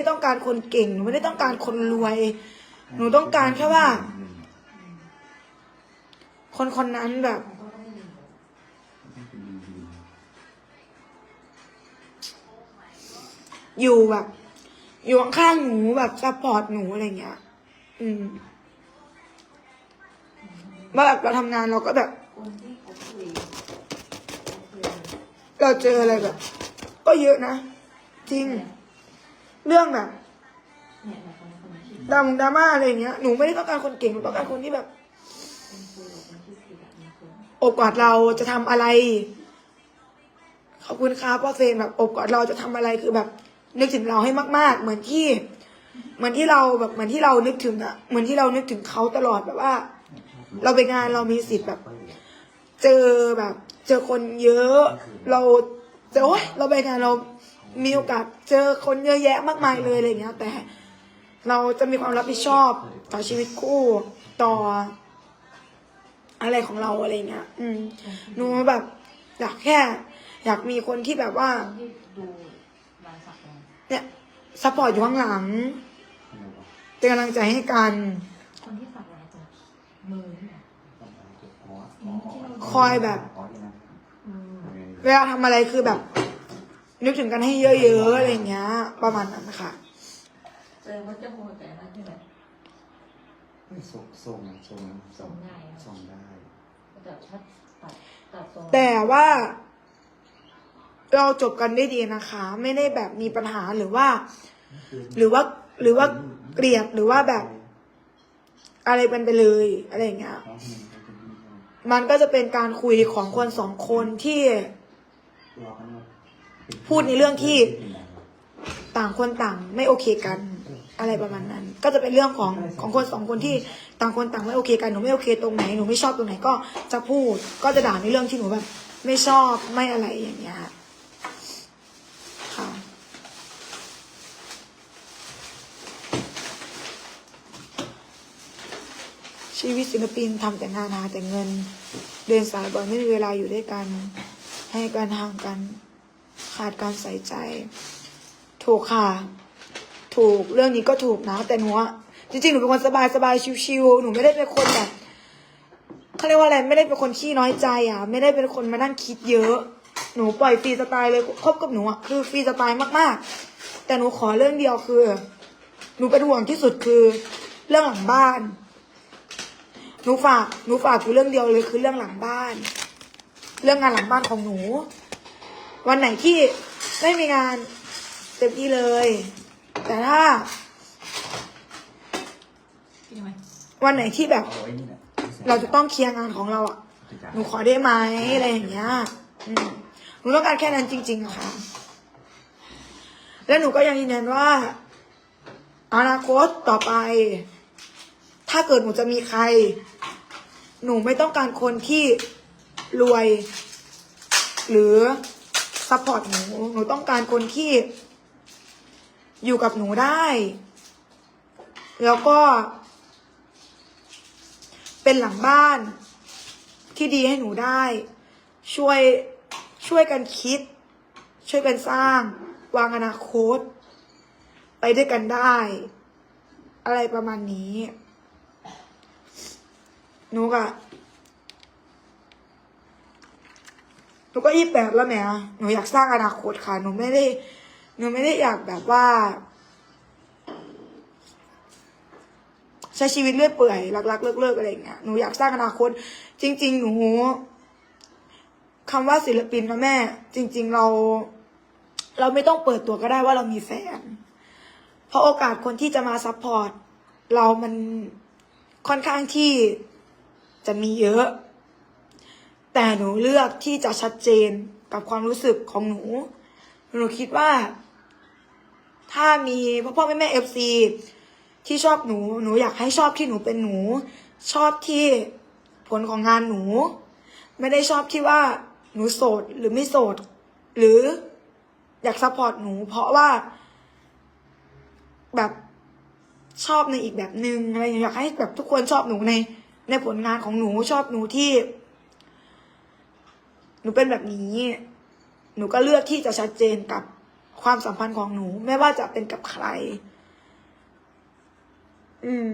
ไม่ต้องการคนเก่งหนูไม่ได้ต้องการคนรวย หนูต้องการแค่ว่า คนคนนั้นแบบ อยู่แบบ อยู่ข้างๆหนูแบบซัพพอร์ตหนูอะไรเงี้ย อืมว่าแบบเราทำงานเราก็แบบ เราเจออะไรแบบ ก็เยอะนะ จริง เรื่องแบบดราม่าดราม่าอะไรเงี้ย หนูไม่ได้ต้องการคนเก่งหนูต้องการคนที่แบบโอบกอดเราจะทำอะไร ขอบคุณครับว่าเฟรนแบบโอบกอดเราจะทำอะไรคือแบบ นึกถึงเราให้มาก ๆ เหมือนที่ เหมือนที่เราแบบเหมือนที่เรานึกถึงอะเหมือนที่เรานึกถึงเขาตลอดแบบว่า เราไปงานเรามีสิทธิ์แบบ เจอแบบ เจอคนเยอะ เราเจอโอ๊ยเราไปงานเรา มีโอกาสเจอคนเยอะแยะมากมายเลยอะไรเงี้ย แต่เราจะมีความรับผิดชอบต่อชีวิตคู่ต่อ อะไรของเราอะไรเงี้ย อืมหนูแบบ อยากแค่ อยากมีคนที่แบบว่าที่ดูรายสักเนี่ยเนี่ยซัพพอร์ตอยู่ข้างหลังเป็นกำลังใจให้กัน คนที่สักลายตรงมือเนี่ยคอยแบบมือเวลาทำอะไรคือแบบ นึกถึงกันให้เยอะๆอะไรเงี้ย ประมาณนั้นค่ะแสดงว่าเจะโหดแต่ละที่แบบส่งส่งส่งส่งได้อะส่งได้แบบถ้าตัดตัดทรงแต่ว่า เราจบกันได้ดีนะคะ ไม่ได้แบบมีปัญหาหรือว่า หรือว่าหรือว่าเกลียดหรือว่าแบบ อะไรเป็นไปเลยอะไรอย่างเงี้ยมันก็จะเป็นการคุยของคนสองคนที่ พูดในเรื่องที่ต่างคนต่างไม่โอเคกัน อะไรประมาณนั้น ก็จะเป็นเรื่องของของคนสองคนที่ต่างคนต่างไม่โอเคกันหนูไม่โอเคตรงไหนหนูไม่ชอบตรงไหนก็จะพูดก็จะด่าในเรื่องที่หนูแบบไม่ชอบไม่อะไรอย่างเงี้ยค่ะชีวิตศิลปินทำแต่งานหาแต่เงิน เดินสายบ่อยไม่มีเวลาอยู่ด้วยกัน ให้การห่างกัน ขาดการใส่ใจ ถูกค่ะ ถูกเรื่องนี้ก็ถูกนะ แต่หนูอะจริงๆหนูเป็นคนสบายสบายชิวๆหนูไม่ได้เป็นคนแบบเขาเรียกว่าอะไรไม่ได้เป็นคนขี้น้อยใจอะ ไม่ได้เป็นคนมานั่งคิดเยอะ หนูปล่อยฟรีสไตล์เลยคบกับหนูอะคือฟรีสไตล์มากๆ แต่หนูขอเรื่องเดียวคือ หนูเป็นห่วงที่สุดคือ เรื่องหลังบ้าน หนูฝากหนูฝากอยู่เรื่องเดียวเลยคือเรื่องหลังบ้าน เรื่องงานหลังบ้านของหนู วันไหนที่ไม่มีงานเต็มที่เลย แต่ถ้าพี่ทำไมวันไหนที่แบบ เอาไว้นี่แหละเราจะต้องเคลียร์งานของเราอะหนูขอได้ไหมอะไรอย่างเงี้ยอืมหนูต้องการแค่นั้นจริงๆอะค่ะ แล้วหนูก็ยังยืนยันว่า อนาคตต่อไป ถ้าเกิดหนูจะมีใคร หนูไม่ต้องการคนที่รวย หรือ ซัพพอร์ตหนู หนูต้องการคนที่ อยู่กับหนูได้ แล้วก็ เป็นหลังบ้านที่ดีให้หนูได้ ช่วยช่วยกันคิด ช่วยกันสร้าง วางอนาคต ไปด้วยกันได้ อะไรประมาณนี้หนูก็ หนูก็ยี่แปดแล้วแหมหนูอยากสร้างอนาคตค่ะ หนูไม่ได้ หนูไม่ได้อยากแบบว่า ใช้ชีวิตเรื่อยเปื่อยรักๆเลิกๆอะไรอย่างเงี้ย หนูอยากสร้างอนาคต จริง ๆ หนูคำว่าศิลปินนะแม่ จริง ๆ เรา เราไม่ต้องเปิดตัวก็ได้ว่าเรามีแฟน เพราะโอกาสคนที่จะมาซัพพอร์ตเรามันค่อนข้างที่จะมีเยอะ แต่หนูเลือกที่จะชัดเจนกับความรู้สึกของหนู หนูคิดว่า ถ้ามีพ่อพ่อแม่แม่เอฟซีที่ชอบหนู หนูอยากให้ชอบที่หนูเป็นหนู ชอบที่ผลของงานหนู ไม่ได้ชอบที่ว่าหนูโสดหรือไม่โสด หรืออยากซัพพอร์ตหนู เพราะว่า แบบชอบในอีกแบบหนึ่งอะไรอย่างเงี้ยอยากให้แบบทุกคนชอบหนูในในผลงานของหนูชอบหนูที่ หนูเป็นแบบนี้ หนูก็เลือกที่จะชัดเจนกับความสัมพันธ์ของหนู ไม่ว่าจะเป็นกับใคร อืม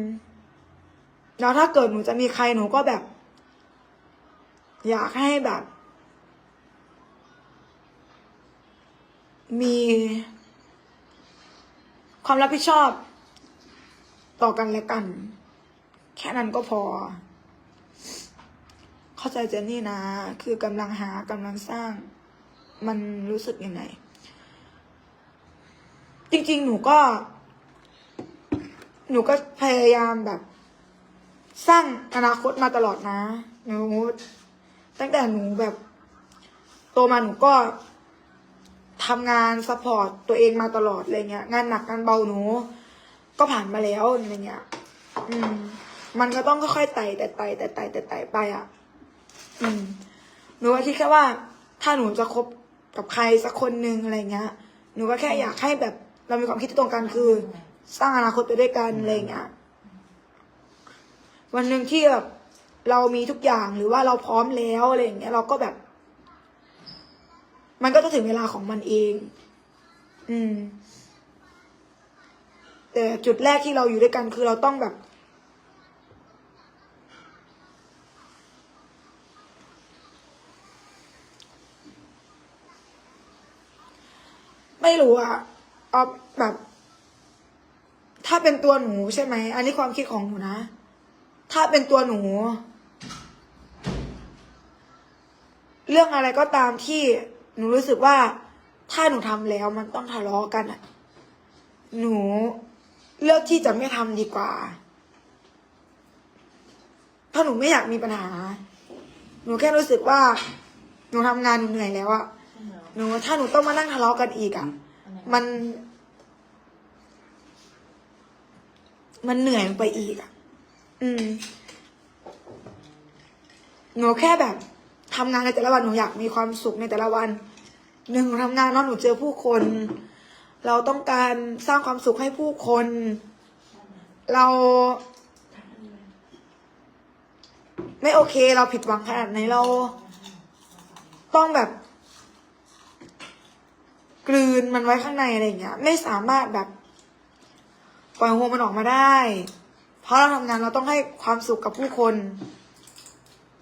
แล้วถ้าเกิดหนูจะมีใครหนูก็แบบ อยากให้แบบ มีความรับผิดชอบต่อกันและกัน แค่นั้นก็พอ เข้าใจเจนนี่นะ คือกำลังหากำลังสร้าง มันรู้สึกยังไง จริง ๆ หนูก็ หนูก็พยายามแบบ สร้างอนาคตมาตลอดนะ หนูตั้งแต่หนูแบบ โตมาหนูก็ทำงานซัพพอร์ตตัวเองมาตลอดอะไรเงี้ย งานหนักงานเบาหนู ก็ผ่านมาแล้วอะไรเงี้ย อืม มันก็ต้องค่อยๆไต่แต่ไต่แต่ไต่แต่ไต่ไปอะ อืมหนูก็คิดแค่ว่า ถ้าหนูจะคบกับใครสักคนหนึ่งอะไรเงี้ย หนูก็แค่อยากให้แบบ เรามีความคิดที่ตรงกันคือ สร้างอนาคตไปด้วยกันอะไรเงี้ยวันหนึ่งที่แบบเรามีทุกอย่างหรือว่าเราพร้อมแล้วอะไรอย่างเงี้ย เราก็แบบ มันก็จะถึงเวลาของมันเอง อืม แต่จุดแรกที่เราอยู่ด้วยกันคือเราต้องแบบ ไม่รู้อะเอแบบ ถ้าเป็นตัวหนูใช่ไหม อันนี้ความคิดของหนูนะ ถ้าเป็นตัวหนู เรื่องอะไรก็ตามที่หนูรู้สึกว่า ถ้าหนูทำแล้วมันต้องทะเลาะกันอะหนูเลือกที่จะไม่ทำดีกว่าเพราะหนูไม่อยากมีปัญหา หนูแค่รู้สึกว่า หนูทำงานหนูเหนื่อยแล้วอะ หนูถ้าหนูต้องมานั่งทะเลาะกันอีกอะมัน มันเหนื่อยลงไปอีกอะอืม หนูแค่แบบทำงานในแต่ละวันหนูอยากมีความสุขในแต่ละวันหนึ่งหนูทำงานเนาะหนูเจอผู้คน เราต้องการสร้างความสุขให้ผู้คน เราไม่โอเค เราผิดหวังขนาดไหนเรา ต้องแบบ กลืนมันไว้ข้างในอะไรอย่างเงี้ย ไม่สามารถแบบปล่อยโฮมันออกมาได้ เพราะเราทำงานเราต้องให้ความสุขกับผู้คน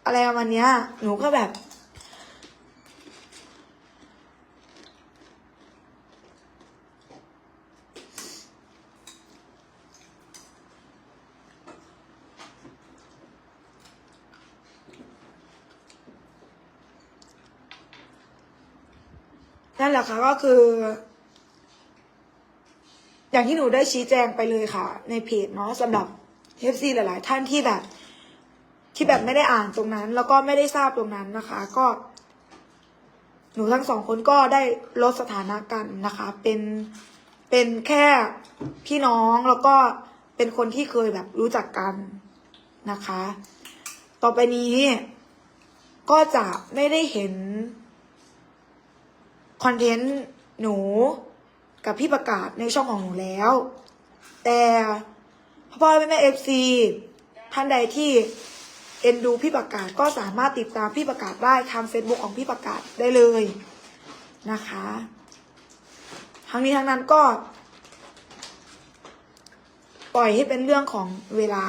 อะไรประมาณเนี้ย หนูก็แบบ นั่นแหละค่ะก็คือ อย่างที่หนูได้ชี้แจงไปเลยค่ะ ในเพจเนาะสำหรับเอฟซีหลาย ๆ ท่านที่แบบ ที่แบบไม่ได้อ่านตรงนั้น แล้วก็ไม่ได้ทราบตรงนั้นนะคะ ก็ หนูทั้งสองคนก็ได้ลดสถานะกันนะคะ เป็นเป็นแค่พี่น้องแล้วก็เป็นคนที่เคยแบบรู้จักกันนะคะ ต่อไปนี้ก็จะไม่ได้เห็น คอนเทนต์หนูกับพี่ประกาศในช่องของหนูแล้ว แต่พ่อพ่อแม่แม่เอฟซีท่านใดที่เอ็นดูพี่ประกาศก็สามารถติดตามพี่ประกาศได้ทาง Facebook ของพี่ประกาศได้เลยนะคะ ทั้งนี้ทั้งนั้นก็ ปล่อยให้เป็นเรื่องของเวลา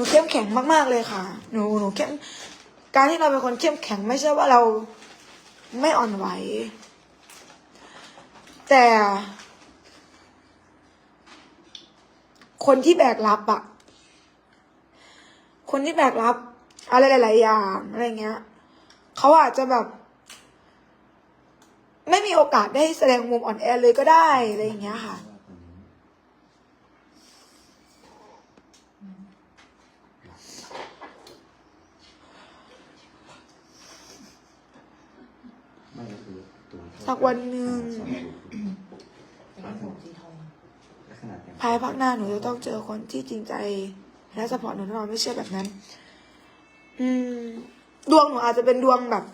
นูเข้มแข็งมากๆเลยค่ะ หนูหนูเข้มการที่เราเป็นคนเข้มแข็งไม่ใช่ว่าเราไม่อ่อนไหว แต่ คนที่แบกรับอะคนที่แบกรับ อะไรหลาย ๆ อย่างอะไรเงี้ยเขาอาจจะแบบ ไม่มีโอกาสได้แสดงมุมอ่อนแอเลยก็ได้อะไรอย่างเงี้ยค่ะ ไม่ก็คือตัว สักวันหนึ่งสอสูตรจะให้ผมสีทองและขนาดยังภายภาคหน้าหนูจะต้องเจอคนที่จริงใจ และสปอร์ตหนูแน่นอนไม่เชื่อแบบนั้น อืม ดวงหนูอาจจะเป็นดวงแบบ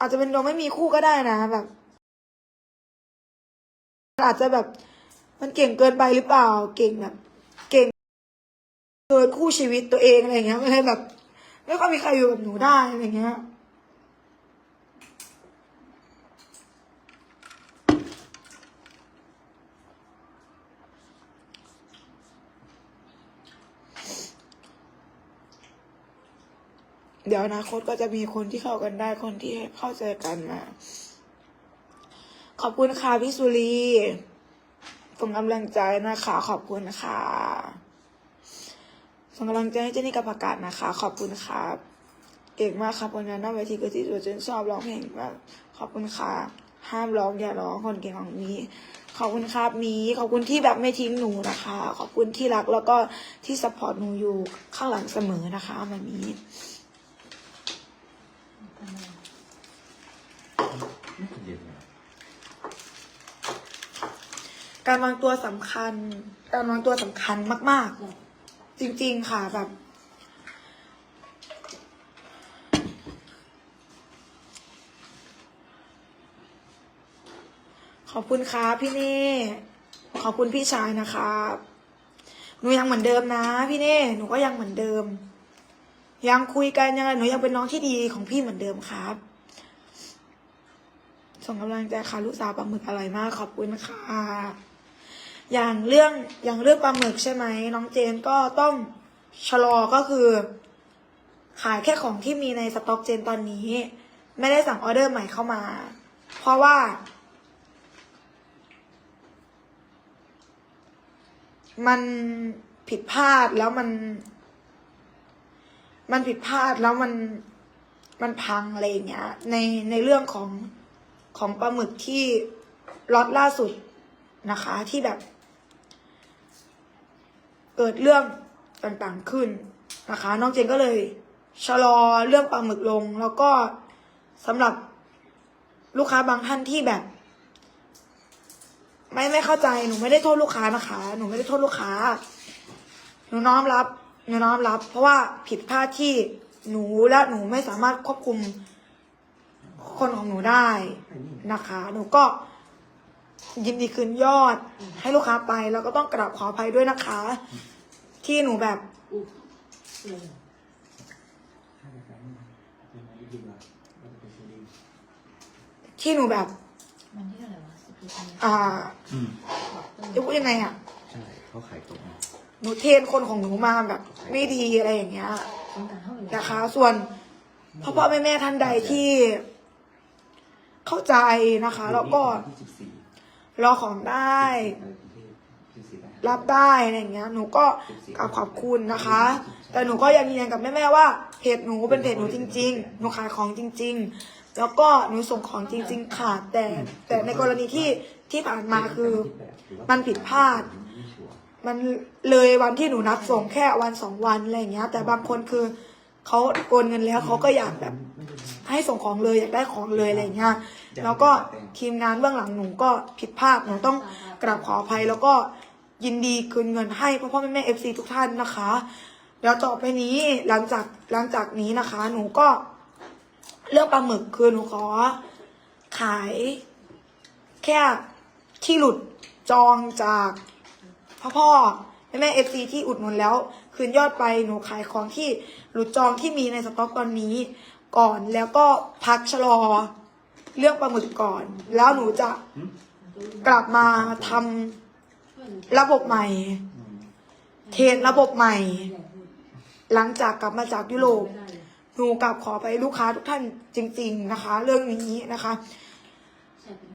อาจจะเป็นดวงไม่มีคู่ก็ได้นะแบบ อาจจะแบบ มันเก่งเกินไปหรือเปล่า เก่งแบบ เก่งจกินคู่ชีวิตตัวเองอะไรเงี้ยมันเลยแบบ ไม่ค่อยมีใครอยู่กับหนูได้อะไรเงี้ย เดี๋ยวอนาคตก็จะมีคนที่เข้ากันได้คนที่เข้าใจกันมา ขอบคุณค่ะพี่สุรีส่งกำลังใจนะคะขอบคุณค่ะส่งกำลังใจให้เจนี่กับประกาศนะคะ ขอบคุณค่ะเก่งมากครับผลงานหน้าเวทีก็ที่สุดจนชอบร้องเพลงมากขอบคุณค่ะห้ามร้องอย่าร้องคนเก่งของมีขอบคุณครับมีขอบคุณที่แบบไม่ทิ้งหนูนะคะ ขอบคุณที่รักแล้วก็ที่สปอร์ตหนูอยู่ข้างหลังเสมอนะคะมันมีเย็นเลย การวางตัวสำคัญ การวางตัวสำคัญมาก ๆ จริง ๆ ค่ะแบบ ขอบคุณครับพี่เน่ขอบคุณพี่ชายนะครับหนูยังเหมือนเดิมนะ พี่เน่หนูก็ยังเหมือนเดิม ยังคุยกันยังไงหนูยังเป็นน้องที่ดีของพี่เหมือนเดิมครับส่งกำลังใจค่ะลูกสาวปลาหมึกอร่อยมากขอบคุณค่ะ อย่างเรื่องอย่างเรื่องปลาหมึกใช่ไหมน้องเจนก็ต้องชะลอก็คือ ขายแค่ของที่มีในสต็อกเจนตอนนี้ ไม่ได้สั่งออเดอร์ใหม่เข้ามา เพราะว่า มันผิดพลาดแล้วมัน มันผิดพลาดแล้วมันมันพังอะไรอย่างเงี้ยในในเรื่องของของปลาหมึกที่ล็อตล่าสุดนะคะที่แบบ เกิดเรื่องต่างๆขึ้นนะคะ น้องเจนก็เลยชะลอเรื่องปลาหมึกลง แล้วก็สำหรับลูกค้าบางท่านที่แบบ ไม่ไม่เข้าใจหนูไม่ได้โทษลูกค้านะคะ หนูไม่ได้โทษลูกค้า หนูน้อมรับหนูน้อมรับ เพราะว่าผิดพลาดที่หนูและหนูไม่สามารถควบคุมคนของหนูได้นะคะ หนูก็ ยินดีคืนยอด ให้ลูกค้าไปแล้วก็ต้องกราบขออภัยด้วยนะคะ ที่หนูแบบอุ๊ยเลยถ้าจะแฟนเป็นอะไรดีกว่าเราจะไปซื้อดีที่หนูแบบมันที่เท่าไหร่วะสิบปีอ่าอืมจะพูดยังไงอะ ใช่เขาขายตรงหนูเทรนคนของหนูมาแบบ ไม่ดีอะไรอย่างเงี้ยต้องการเท่าไหร่นะคะ ส่วนพ่อพ่อแม่แม่ท่านใดที่ เข้าใจนะคะ แล้วก็ที่สิบสี่ รอของได้ รับได้อะไรอย่างเงี้ย หนูก็กราบขอบคุณนะคะ แต่หนูก็ยังยืนยันกับแม่ๆว่าเพจหนูเป็นเพจหนูจริง ๆ หนูขายของจริง ๆ แล้วก็หนูส่งของจริง ๆ ค่ะ แต่แต่ในกรณีที่ที่ผ่านมาคือมันผิดพลาดไม่ชัวร์มันเลยวันที่หนูนัดส่งแค่วันสองวันอะไรอย่างเงี้ย แต่บางคนคือเขาโอนเงินแล้วเขาก็อยากแบบ ให้ส่งของเลยอยากได้ของเลยอะไรอย่างเงี้ยแล้วก็ทีมงานเบื้องหลังหนูก็ผิดพลาดหนูต้องกราบขออภัยแล้วก็ยินดีคืนเงินให้พ่อพ่อแม่แม่เอฟซีทุกท่านนะคะเดี๋ยวต่อไปนี้หลังจากหลังจากนี้นะคะ หนูก็เรื่องปลาหมึกคือหนูขอขายแค่ที่หลุดจองจากพ่อพ่อแม่แม่เอฟซีที่อุดหนุนแล้ว คืนยอดไปหนูขายของที่หลุดจองที่มีในสต็อกตอนนี้ ก่อนแล้วก็พักชะลอ เรื่องปลาหมึกก่อน แล้วหนูจะกลับมาทำระบบใหม่อืมเทรนระบบใหม่ หลังจากกลับมาจากยุโรปหนูกลับขอไปลูกค้าทุกท่านจริง ๆนะคะ เรื่องนี้นะคะ